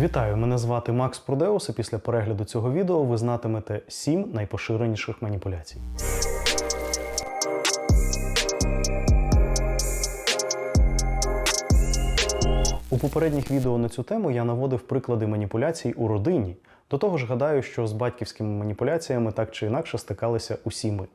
Вітаю! Мене звати Макс Прудеус, і після перегляду цього відео ви знатимете 7 найпоширеніших маніпуляцій. У попередніх відео на цю тему я наводив приклади маніпуляцій у родині. До того ж, гадаю, що з батьківськими маніпуляціями так чи інакше стикалися усі ми.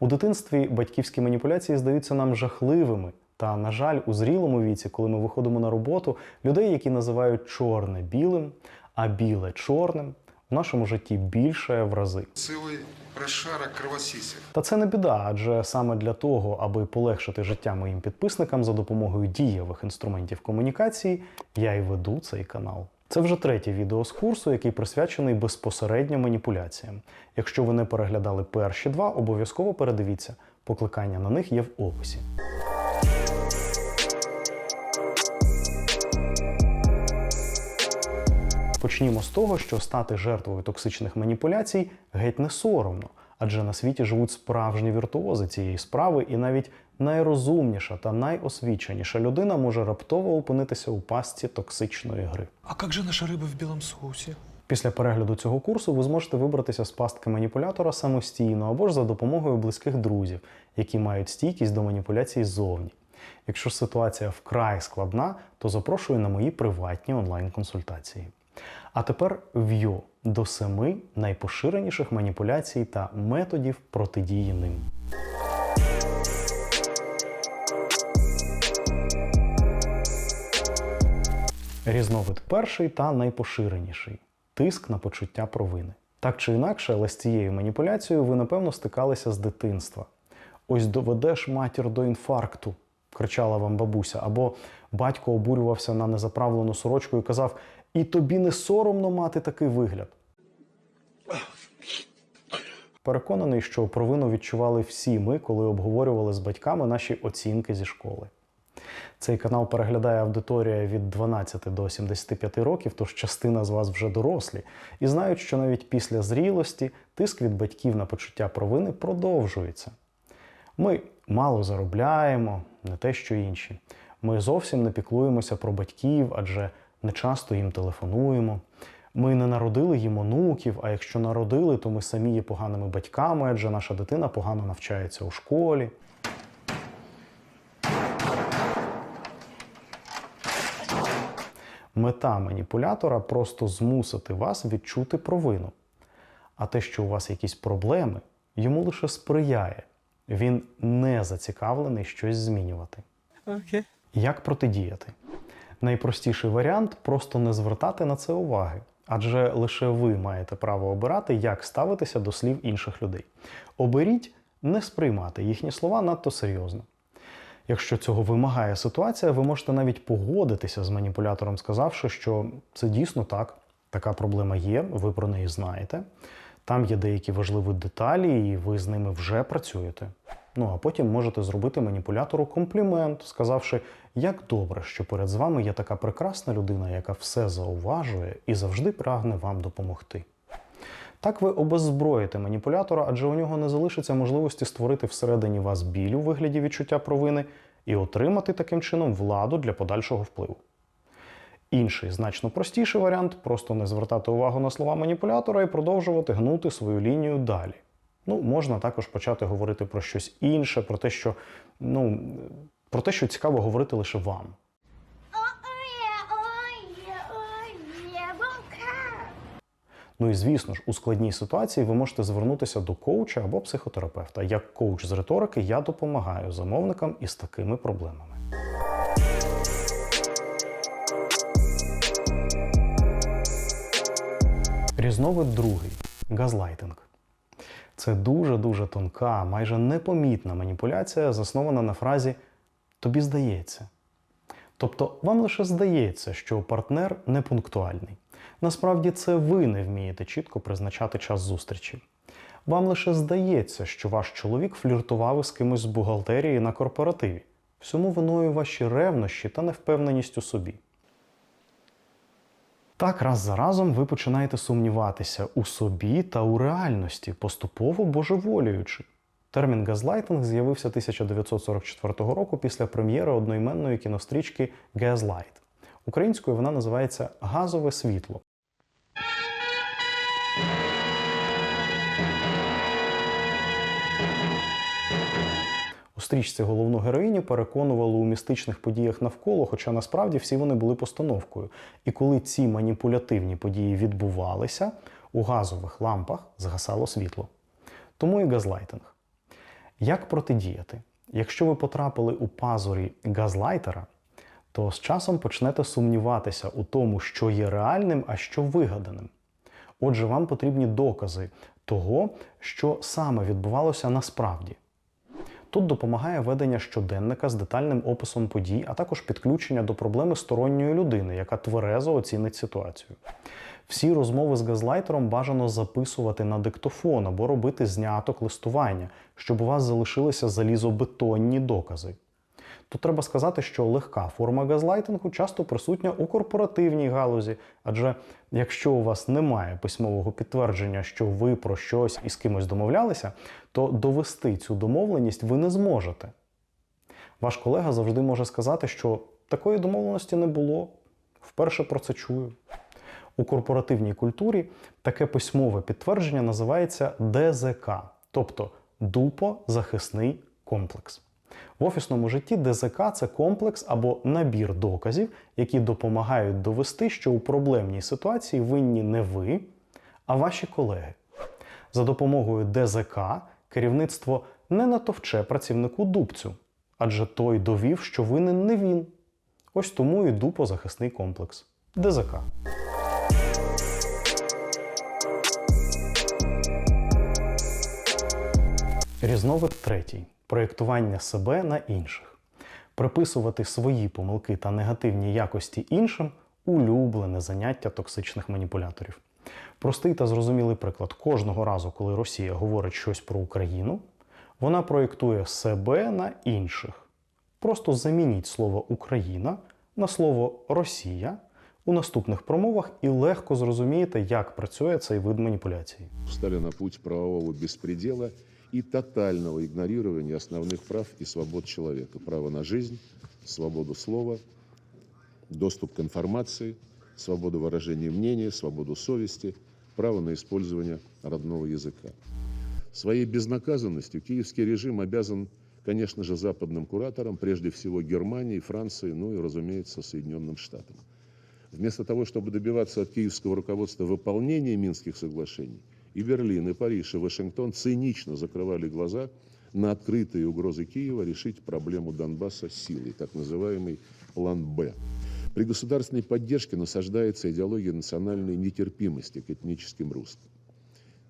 У дитинстві батьківські маніпуляції здаються нам жахливими. Та, на жаль, у зрілому віці, коли ми виходимо на роботу, людей, які називають чорне білим, а біле чорним, в нашому житті більше в рази. Целый розшарок кровосисів. Та це не біда, адже саме для того, аби полегшити життя моїм підписникам за допомогою дієвих інструментів комунікації, я й веду цей канал. Це вже третє відео з курсу, який присвячений безпосередньо маніпуляціям. Якщо ви не переглядали перші два, обов'язково передивіться. Покликання на них є в описі. Почнімо з того, що стати жертвою токсичних маніпуляцій геть не соромно, адже на світі живуть справжні віртуози цієї справи, і навіть найрозумніша та найосвіченіша людина може раптово опинитися у пастці токсичної гри. А как же наша рыба в белом соусе? Після перегляду цього курсу ви зможете вибратися з пастки маніпулятора самостійно або ж за допомогою близьких друзів, які мають стійкість до маніпуляцій ззовні. Якщо ж ситуація вкрай складна, то запрошую на мої приватні онлайн-консультації. А тепер в'йо до семи найпоширеніших маніпуляцій та методів протидії ним. Різновид перший та найпоширеніший тиск на почуття провини. Так чи інакше, але з цією маніпуляцією ви напевно стикалися з дитинства. Ось доведеш матір до інфаркту, кричала вам бабуся, або батько обурювався на незаправлену сорочку і казав: І тобі не соромно мати такий вигляд. Переконаний, що провину відчували всі ми, коли обговорювали з батьками наші оцінки зі школи. Цей канал переглядає аудиторія від 12 до 75 років, тож частина з вас вже дорослі, і знають, що навіть після зрілості тиск від батьків на почуття провини продовжується. Ми мало заробляємо, не те, що інші. Ми зовсім не піклуємося про батьків, адже не часто їм телефонуємо. Ми не народили їм онуків, а якщо народили, то ми самі є поганими батьками, адже наша дитина погано навчається у школі. Мета маніпулятора просто змусити вас відчути провину. А те, що у вас якісь проблеми, йому лише сприяє. Він не зацікавлений щось змінювати. Окей. Як протидіяти? Найпростіший варіант просто не звертати на це уваги, адже лише ви маєте право обирати, як ставитися до слів інших людей. Оберіть не сприймати їхні слова надто серйозно. Якщо цього вимагає ситуація, ви можете навіть погодитися з маніпулятором, сказавши, що це дійсно так, така проблема є, ви про неї знаєте. Там є деякі важливі деталі, і ви з ними вже працюєте. Ну а потім можете зробити маніпулятору комплімент, сказавши, як добре, що перед з вами є така прекрасна людина, яка все зауважує і завжди прагне вам допомогти. Так ви обеззброїте маніпулятора, адже у нього не залишиться можливості створити всередині вас біль у вигляді відчуття провини і отримати таким чином владу для подальшого впливу. Інший, значно простіший варіант просто не звертати увагу на слова маніпулятора і продовжувати гнути свою лінію далі. Ну, можна також почати говорити про щось інше, про те, що, ну, про те, що цікаво говорити лише вам. Ну і звісно ж, у складній ситуації ви можете звернутися до коуча або психотерапевта. Як коуч з риторики я допомагаю замовникам із такими проблемами. Різновид другий газлайтинг. Це дуже-дуже тонка, майже непомітна маніпуляція, заснована на фразі тобі здається. Тобто вам лише здається, що партнер непунктуальний. Насправді це ви не вмієте чітко призначати час зустрічі. Вам лише здається, що ваш чоловік фліртував із кимось з бухгалтерії на корпоративі. Всьому виною ваші ревнощі та невпевненість у собі. Так раз за разом ви починаєте сумніватися у собі та у реальності, поступово божеволюючи. Термін газлайтинг з'явився 1944 року після прем'єри одноіменної кінострічки Газлайт. Українською вона називається газове світло. Стрічці головну героїню переконували у містичних подіях навколо, хоча насправді всі вони були постановкою. І коли ці маніпулятивні події відбувалися, у газових лампах згасало світло. Тому і газлайтинг. Як протидіяти? Якщо ви потрапили у пазурі газлайтера, то з часом почнете сумніватися у тому, що є реальним, а що вигаданим. Отже, вам потрібні докази того, що саме відбувалося насправді. Тут допомагає ведення щоденника з детальним описом подій, а також підключення до проблеми сторонньої людини, яка тверезо оцінить ситуацію. Всі розмови з газлайтером бажано записувати на диктофон або робити зняток листування, щоб у вас залишилися залізобетонні докази. Тут треба сказати, що легка форма газлайтингу часто присутня у корпоративній галузі, адже якщо у вас немає письмового підтвердження, що ви про щось із кимось домовлялися, то довести цю домовленість ви не зможете. Ваш колега завжди може сказати, що такої домовленості не було. Вперше про це чую. У корпоративній культурі таке письмове підтвердження називається ДЗК, тобто дупо-захисний комплекс. В офісному житті ДЗК це комплекс або набір доказів, які допомагають довести, що у проблемній ситуації винні не ви, а ваші колеги. За допомогою ДЗК керівництво не натовче працівнику дубцю, адже той довів, що винен не він. Ось тому і дупозахисний комплекс ДЗК. Різновид третій проєктування себе на інших. Приписувати свої помилки та негативні якості іншим улюблене заняття токсичних маніпуляторів. Простий та зрозумілий приклад: кожного разу, коли Росія говорить щось про Україну, вона проєктує себе на інших. Просто замініть слово Україна на слово Росія у наступних промовах і легко зрозумієте, як працює цей вид маніпуляції. встали на путь правового беспредела и тотального игнорирования основных прав и свобод человека. Право на жизнь, свободу слова, доступ к информации, свободу выражения мнения, свободу совести, право на использование родного языка. Своей безнаказанностью киевский режим обязан, конечно же, западным кураторам, прежде всего Германии, Франции, ну и, разумеется, Соединенным Штатам. Вместо того, чтобы добиваться от киевского руководства выполнения Минских соглашений, и Берлин, и Париж, и Вашингтон цинично закрывали глаза на открытые угрозы Киева решить проблему Донбасса силой, так называемый план «Б». При государственной поддержке насаждается идеология национальной нетерпимости к этническим русским.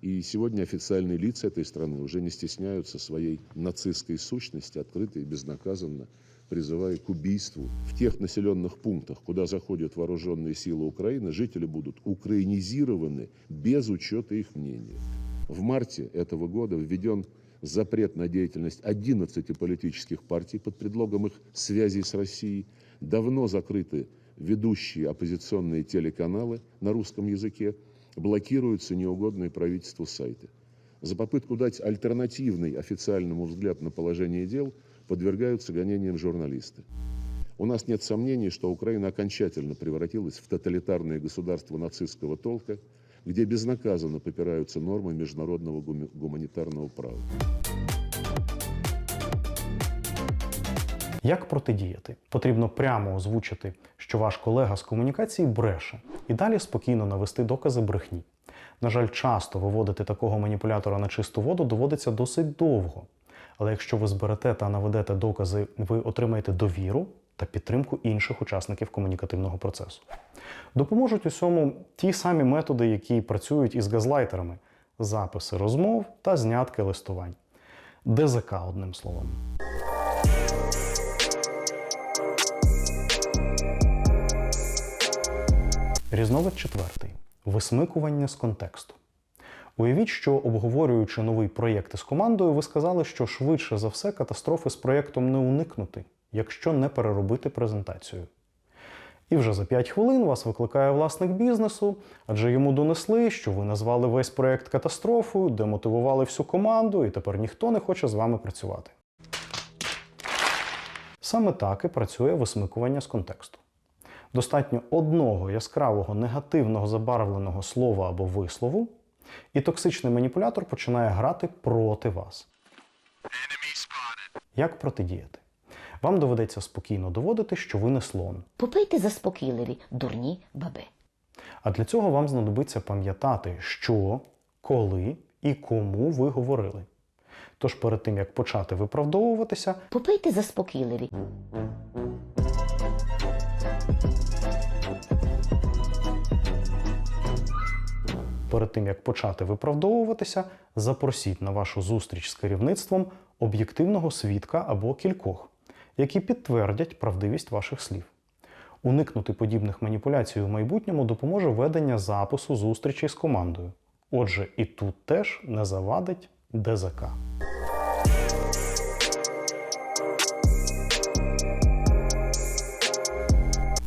И сегодня официальные лица этой страны уже не стесняются своей нацистской сущности, открыто и безнаказанно призывая к убийству. В тех населенных пунктах, куда заходят вооруженные силы Украины, жители будут украинизированы без учета их мнения. В марте этого года введен запрет на деятельность 11 политических партий под предлогом их связей с Россией. Давно закрыты ведущие оппозиционные телеканалы на русском языке, блокируются неугодные правительству сайты. За попытку дать альтернативный официальному взгляд на положение дел подвергаются гонениям журналисты. У нас нет сомнений, что Украина окончательно превратилась в тоталитарное государство нацистского толка, где безнаказанно попираются нормы международного гуми- гуманитарного права. Як протидіяти? Потрібно прямо озвучити, що ваш колега з комунікації бреше, і далі спокійно навести докази брехні. На жаль, часто виводити такого маніпулятора на чисту воду доводиться досить довго. Але якщо ви зберете та наведете докази, ви отримаєте довіру та підтримку інших учасників комунікативного процесу. Допоможуть усьому ті самі методи, які працюють із газлайтерами: записи розмов та знятки листувань. ДЗК, одним словом. Різновид четвертий висмикування з контексту. Уявіть, що обговорюючи новий проєкт із командою, ви сказали, що швидше за все катастрофи з проєктом не уникнути, якщо не переробити презентацію. І вже за 5 хвилин вас викликає власник бізнесу, адже йому донесли, що ви назвали весь проєкт катастрофою, демотивували всю команду, і тепер ніхто не хоче з вами працювати. Саме так і працює висмикування з контексту. Достатньо одного яскравого негативного забарвленого слова або вислову, і токсичний маніпулятор починає грати проти вас. Як протидіяти? Вам доведеться спокійно доводити, що ви не слон. Попийте заспокійливі, дурні баби. А для цього вам знадобиться пам'ятати, що, коли і кому ви говорили. Тож перед тим як почати виправдовуватися, Попийте заспокійливі. Перед тим як почати виправдовуватися, запросіть на вашу зустріч з керівництвом об'єктивного свідка або кількох, які підтвердять правдивість ваших слів. Уникнути подібних маніпуляцій у майбутньому допоможе ведення запису зустрічі з командою. Отже, і тут теж не завадить ДЗК.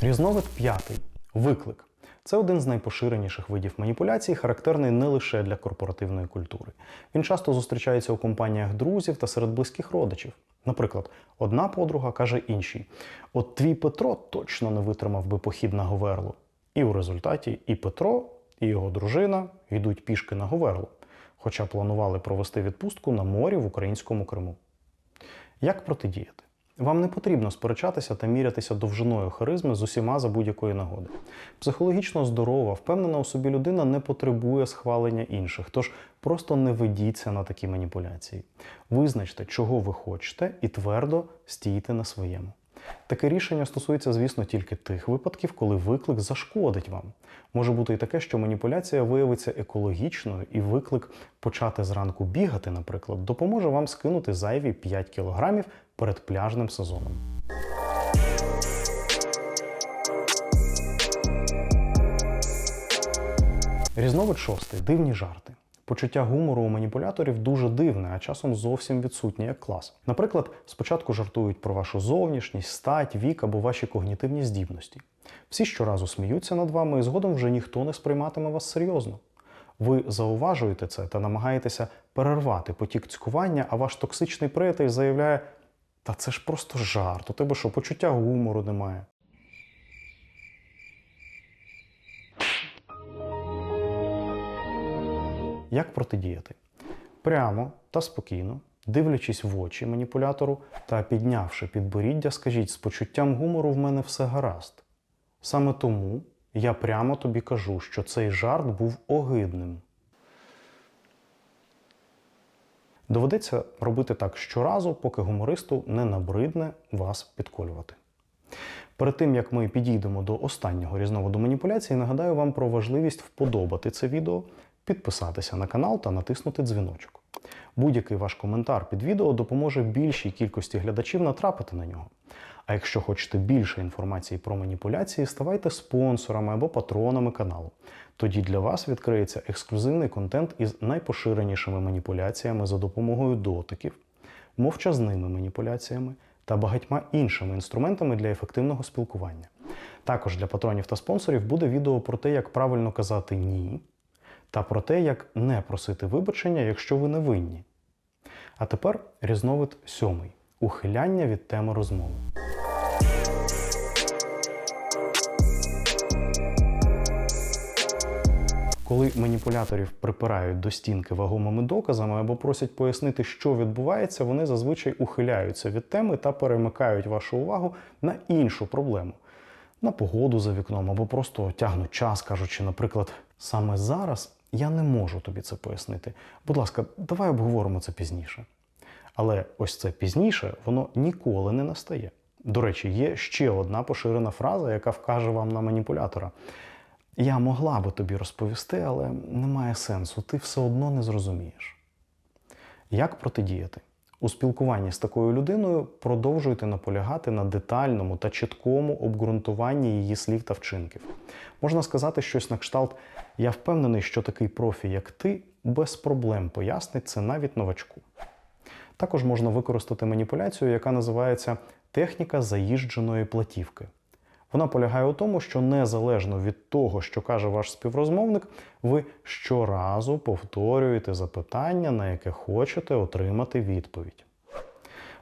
Різновид п'ятий виклик. Це один з найпоширеніших видів маніпуляцій, характерний не лише для корпоративної культури. Він часто зустрічається у компаніях друзів та серед близьких родичів. Наприклад, одна подруга каже іншій: От твій Петро точно не витримав би похід на Говерлу. І у результаті і Петро, і його дружина йдуть пішки на Говерлу, хоча планували провести відпустку на морі в українському Криму. Як протидіяти? Вам не потрібно сперечатися та мірятися довжиною харизми з усіма за будь-якої нагоди. Психологічно здорова, впевнена у собі людина не потребує схвалення інших, тож просто не ведіться на такі маніпуляції. Визначте, чого ви хочете, і твердо стійте на своєму. Таке рішення стосується, звісно, тільки тих випадків, коли виклик зашкодить вам. Може бути і таке, що маніпуляція виявиться екологічною, і виклик почати зранку бігати, наприклад, допоможе вам скинути зайві 5 кілограмів перед пляжним сезоном. Різновид шостий дивні жарти. Почуття гумору у маніпуляторів дуже дивне, а часом зовсім відсутнє як клас. Наприклад, спочатку жартують про вашу зовнішність, стать, вік або ваші когнітивні здібності. Всі щоразу сміються над вами, і згодом вже ніхто не сприйматиме вас серйозно. Ви зауважуєте це та намагаєтеся перервати потік цькування, а ваш токсичний приятель заявляє: Та це ж просто жарт, у тебе що, почуття гумору немає. Як протидіяти? Прямо та спокійно, дивлячись в очі маніпулятору та піднявши підборіддя, скажіть, з почуттям гумору в мене все гаразд. Саме тому я прямо тобі кажу, що цей жарт був огидним. Доведеться робити так щоразу, поки гумористу не набридне вас підколювати. Перед тим як ми підійдемо до останнього різновиду маніпуляцій, нагадаю вам про важливість вподобати це відео, підписатися на канал та натиснути дзвіночок. Будь-який ваш коментар під відео допоможе більшій кількості глядачів натрапити на нього. А якщо хочете більше інформації про маніпуляції, ставайте спонсорами або патронами каналу. Тоді для вас відкриється ексклюзивний контент із найпоширенішими маніпуляціями за допомогою дотиків, мовчазними маніпуляціями та багатьма іншими інструментами для ефективного спілкування. Також для патронів та спонсорів буде відео про те, як правильно казати ні, та про те, як не просити вибачення, якщо ви не винні. А тепер різновид сьомий ухиляння від теми розмови. Коли маніпуляторів припирають до стінки вагомими доказами або просять пояснити, що відбувається, вони зазвичай ухиляються від теми та перемикають вашу увагу на іншу проблему. На погоду за вікном або просто тягнуть час, кажучи, наприклад, саме зараз я не можу тобі це пояснити. Будь ласка, давай обговоримо це пізніше. Але ось це пізніше воно ніколи не настає. До речі, є ще одна поширена фраза, яка вкаже вам на маніпулятора. Я могла би тобі розповісти, але немає сенсу, ти все одно не зрозумієш. Як протидіяти? У спілкуванні з такою людиною продовжуйте наполягати на детальному та чіткому обґрунтуванні її слів та вчинків. Можна сказати щось на кшталт: я впевнений, що такий профі, як ти, без проблем пояснить це навіть новачку. Також можна використати маніпуляцію, яка називається техніка заїждженої платівки. Вона полягає у тому, що незалежно від того, що каже ваш співрозмовник, ви щоразу повторюєте запитання, на яке хочете отримати відповідь.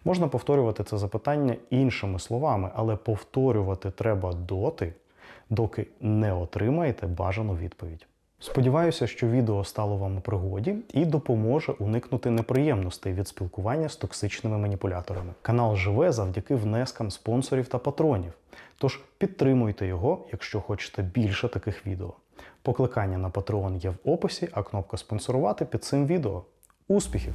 Можна повторювати це запитання іншими словами, але повторювати треба доти, доки не отримаєте бажану відповідь. Сподіваюся, що відео стало вам у пригоді і допоможе уникнути неприємностей від спілкування з токсичними маніпуляторами. Канал живе завдяки внескам спонсорів та патронів. Тож підтримуйте його, якщо хочете більше таких відео. Покликання на Patreon є в описі, а кнопка спонсорувати під цим відео. Успіхів!